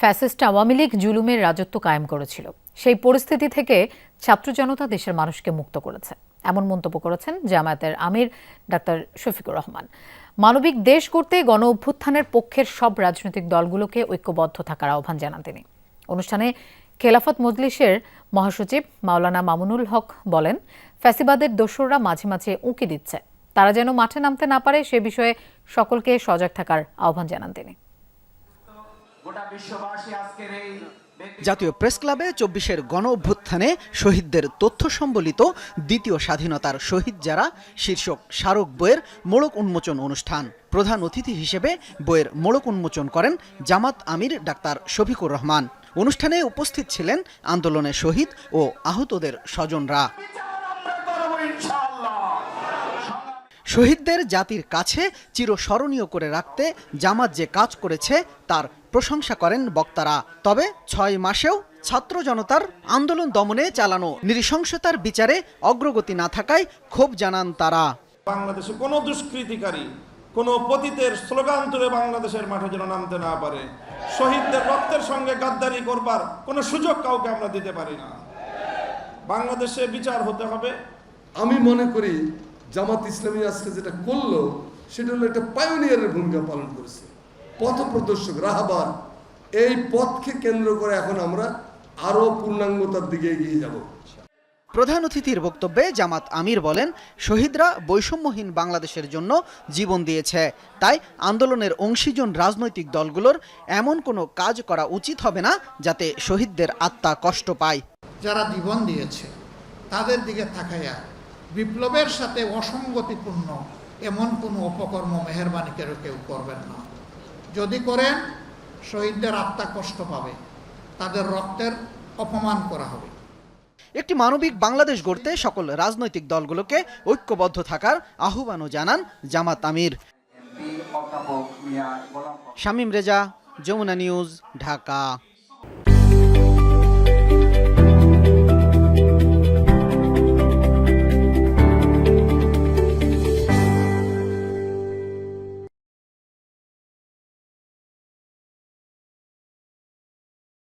Fascist Awami League জুলুমের রাজত্ব কায়েম করেছিল। সেই পরিস্থিতি থেকে ছাত্র জনতা দেশের মানুষকে মুক্ত করেছে। এমন মন্তব্য করেছেন জামায়াতের আমির ডাক্তার শফিকুর রহমান। মানবিক দেশ করতে গণ অভ্যুত্থানের পক্ষের সব রাজনৈতিক দলগুলোকে ঐক্যবদ্ধ থাকার আহ্বান জানান তিনি। অনুষ্ঠানে খেলাফত মজলিসের মহাসচিব মাওলানা মামুনুল হক বলেন, ফ্যাসিবাদের দোসররা মাঝে মাঝে উঁকি দিচ্ছে। তারা যেন মাঠে নামতে না পারে সে বিষয়ে সকলকে সজাগ থাকার আহ্বান জানান তিনি। জাতীয় প্রেস ক্লাবে চব্বিশের গণ অভ্যুত্থানে শহীদদের তথ্য সম্বলিত দ্বিতীয় স্বাধীনতার শহীদ যারা, শীর্ষক স্মারক বইয়ের মোড়ক উন্মোচন অনুষ্ঠান। প্রধান অতিথি হিসেবে বইয়ের মোড়ক উন্মোচন করেন জামাত আমির ডাক্তার শফিকুর রহমান। অনুষ্ঠানে উপস্থিত ছিলেন আন্দোলনে শহীদ ও আহতদের স্বজনরা। শহীদদের জাতির কাছে চিরস্মরণীয় করে রাখতে জামাত যে কাজ করেছে তার প্রশংসা করেন বক্তারা। তবে ছয় মাসেও ছাত্র জনতার আন্দোলন দমনে চালানো নৃশংসতার বিচারে অগ্রগতি না থাকায় ক্ষোভ জানান তারা। বাংলাদেশে কোনো দুষ্কৃতিকারী কোনো পতিতের স্লোগান তুলে বাংলাদেশের মাঠে যেন নামতে না পারে। শহীদদের রক্তের সঙ্গে গাদ্দারি করবার কোনো সুযোগ কাউকে আমরা দিতে পারি না। বাংলাদেশে বিচার হতে হবে। আমি মনে করি জামাত ইসলামী আজকে যেটা করল সেটা হলো একটা পায়োনিয়ারের ভূমিকা পালন করেছে। পথ প্রদর্শক রাহাবার। এই পথকে কেন্দ্র করে এখন আমরা আরও পূর্ণাঙ্গতার দিকে এগিয়ে যাব। প্রধান অতিথির বক্তব্যে জামাত আমির বলেন শহীদরা বৈষম্যহীন বাংলাদেশের জন্য জীবন দিয়েছে। তাই আন্দোলনের অংশীজন রাজনৈতিক দলগুলোর এমন কোনো কাজ করা উচিত হবে না যাতে শহীদদের আত্মা কষ্ট পায়। যারা জীবন দিয়েছে তাদের দিকে তাকাইয়া বিপ্লবের সাথে অসঙ্গতিপূর্ণ এমন কোনো অপকর্ম মেহরবানি কেউ কেউ করবেন না। যদি করেন শহীদদের আত্মা কষ্ট পাবে তাদের রক্তের অপমান করা হবে। একটি মানবিক বাংলাদেশ গড়তে সকল রাজনৈতিক দলগুলোকে ঐক্যবদ্ধ থাকার আহ্বানও জানান জামাত আমির। শামীম রেজা যমুনা নিউজ ঢাকা।